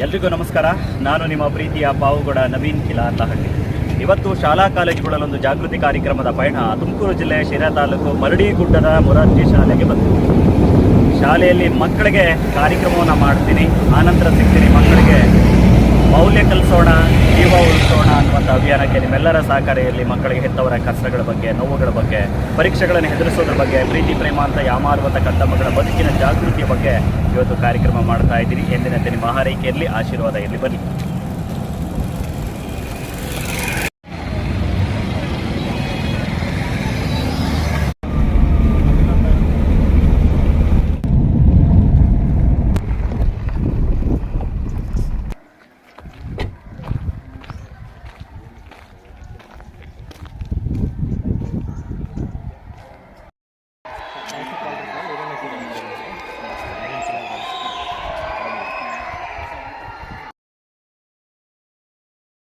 ಎಲ್ರಿಗೂ ನಮಸ್ಕಾರ. ನಾನು ನಿಮ್ಮ ಪ್ರೀತಿಯ ಪಾವುಗೌಡ ನವೀನ್ ಕಿಲಾ ಕಿಲಾರ್ಲಹಳ್ಳಿ ಇವತ್ತು ಶಾಲಾ ಕಾಲೇಜುಗಳಲ್ಲೊಂದು ಜಾಗೃತಿ ಕಾರ್ಯಕ್ರಮದ ಪಯಣ ತುಮಕೂರು ಜಿಲ್ಲೆ ಶಿರಾ ತಾಲೂಕು ಮರಡಿಗುಡ್ಡದ ಮೊರಾರ್ಜಿ ಶಾಲೆಗೆ ಬಂತು. ಶಾಲೆಯಲ್ಲಿ ಮಕ್ಕಳಿಗೆ ಕಾರ್ಯಕ್ರಮವನ್ನು ಮಾಡ್ತೀನಿ. ಆನಂತರ ಸಿಗ್ತೀನಿ ಮಕ್ಕಳಿಗೆ ಮೌಲ್ಯ ಕಲಿಸೋಣ. ಅಭಿಯಾನಕ್ಕೆ ನಿಮ್ಮೆಲ್ಲರ ಸಹಕಾರ ಇರಲಿ ಮಕ್ಕಳಿಗೆ ಹೆತ್ತವರ ಕಷ್ಟಗಳ ಬಗ್ಗೆ, ನೋವುಗಳ ಬಗ್ಗೆ, ಪರೀಕ್ಷೆಗಳನ್ನು ಹೆದರಿಸೋದ್ರ ಬಗ್ಗೆ, ಪ್ರೀತಿ, ಪ್ರೇಮ ಅಂತ ಯಾಮಾರುವಂಥ ಕಂದ ಮಗಳ ಬದುಕಿನ ಜಾಗೃತಿಯ ಬಗ್ಗೆ ಇವತ್ತು ಕಾರ್ಯಕ್ರಮ ಮಾಡ್ತಾ ಇದ್ದೀನಿ. ಎಂದಿನಂತೆ ನಿಮ್ಮ ಹಾರೈಕೆಯಲ್ಲಿ ಆಶೀರ್ವಾದ ಇರಲಿ. ಬನ್ನಿ.